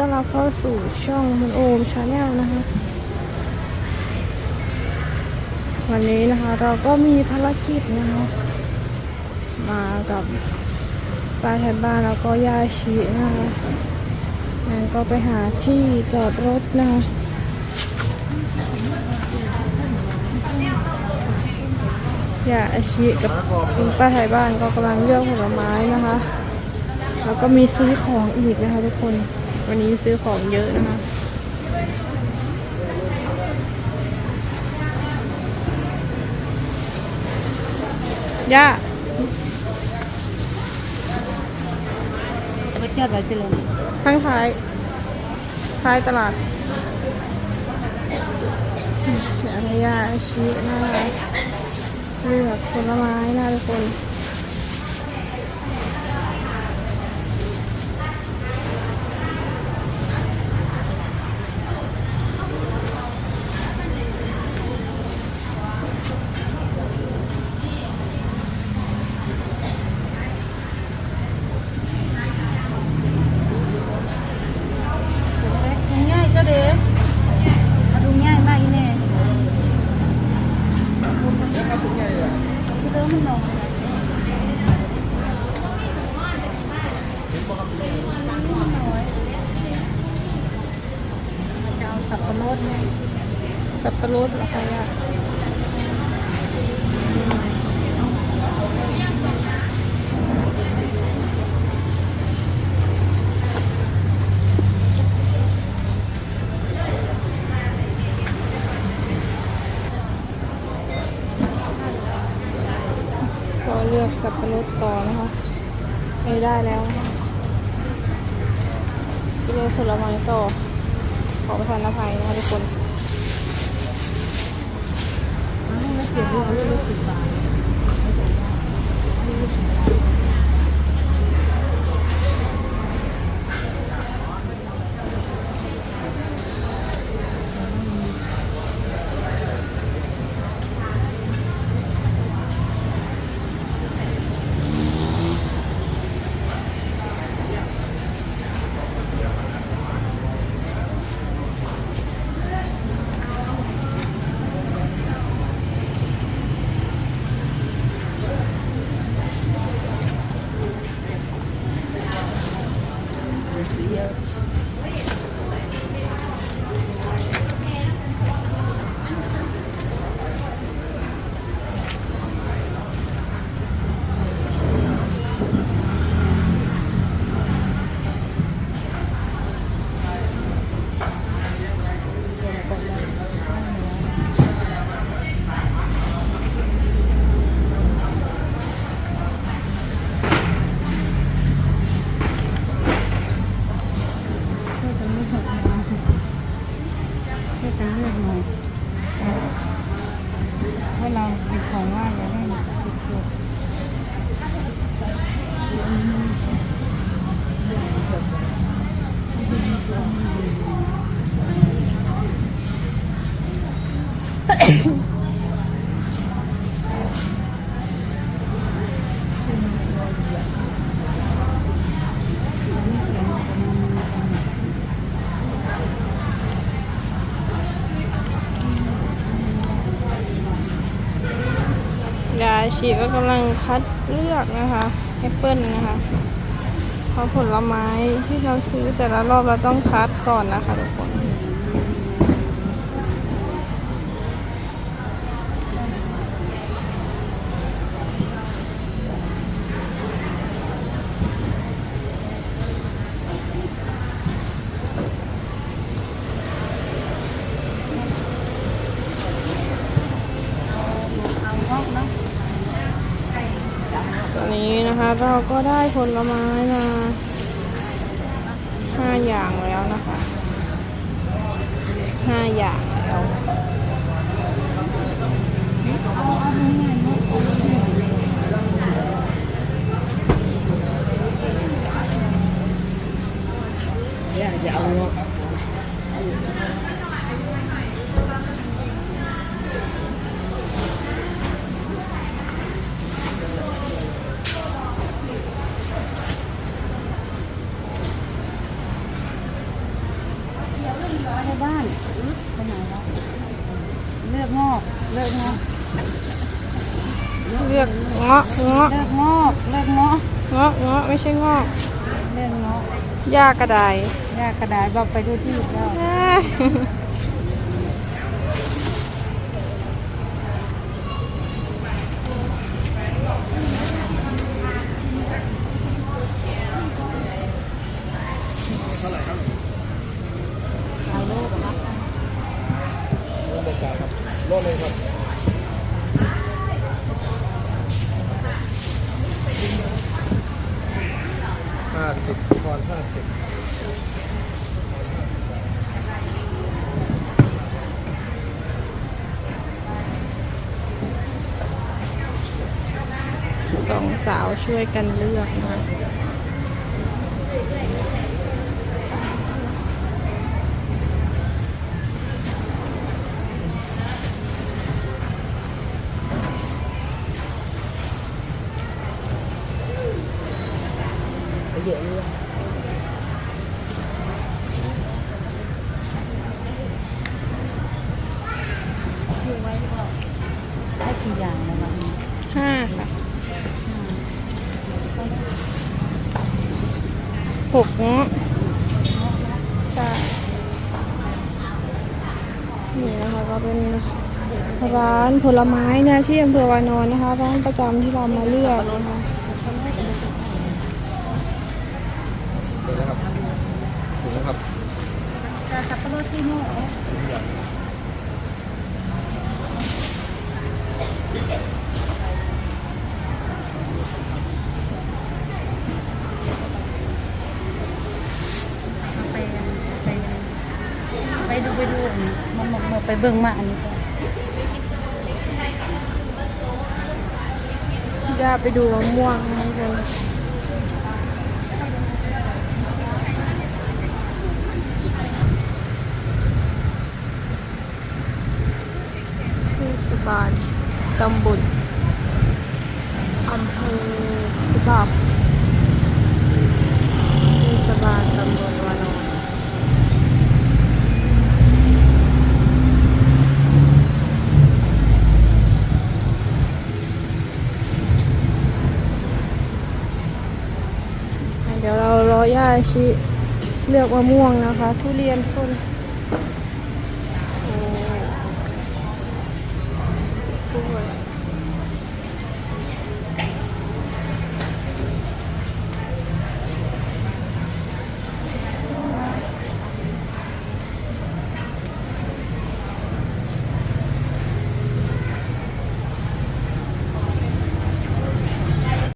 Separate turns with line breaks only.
ต้อนรับเข้าสู่ช่องมันโอมชาแนลนะคะ วันนี้นะคะเราก็มีภารกิจนะคะ มากับป้าแทนบ้านแล้วก็ยาชีนะคะงั้นก็ไปหาที่จอดรถนะคะยาอาชีกับคุณป้าไทยบ้านก็กำลังเลือกผลไม้นะคะ แล้วก็มีซื้อของอีกนะคะทุกคน วันนี้ซื้อของเยอะนะคะย่า
ไปเจออะไรเจริญ
ข้างท้ายท้ายตลาดเสียระยะชี้หน้าเลือกผลไม้นะทุกคน
ง่ายเจ้าเด้เอาดูง่ายมากอีแน่คือเดิมมันนองจะเอาสับปะรดไง
สับปะรดเหรอคะก็เลือกสับปะรดก่อนะคะไม่ได้แล้วเลือกผลไม้ต่อขอประทานอภัยนะคะทุกคน
แล้ว เสียบลูกเอาลูกสิบบาท แยาชี
ก็กำลังคัดเลือกนะคะแอปเปิลนะคะเพราะผลไม้ที่เราซื้อแต่ละรอบเราต้องคัดก่อนนะคะทุกคน
เอางอกเนาะ
ตอนนี้นะคะ เราก็ได้ผลไม้มาห้าอย่างแล้วนะคะห้าอย่าง เลื
อกงอกเลือกง
อ
กเลื
อกเงาะเงาะ
เลือกงอกเลือกงอก
เงาะเงาะไม่ใช่งอก
เลือกงอ
กยากระได
หญ้ากระไดบอกไปดูที่
อี
กแล้ว
โลดเลยครับห้าสิบทอนห้าสิบ
สองสาวช่วยกันเลือกนะคะ
เยอะเลย
อยู่ไว้ก็ให้กี่อย่างนะวัน
ห้าค่ะหกเงาะใช่นี่นะคะก็เป็นร้านผลไม้นี่ยที่อำเภอวานอนนะคะร้านประจำที่เรามาเลือกนะคะ
ดี๋ยวนะครับถูกนะครับ
จะสับปะรดซีโน่ไปไปไปดูไปดูอันหมามามาไปเบิ่งมาอันนี้ก่อน
ย่าไปดูมะม่วงให้กันเทศ บาลตำบลอำเภอพิบาบเทศบาลตำบลวานอนเดี๋ยวเรารอย่าชิเลือกมะม่วงนะคะ ทุเรียนทุกคน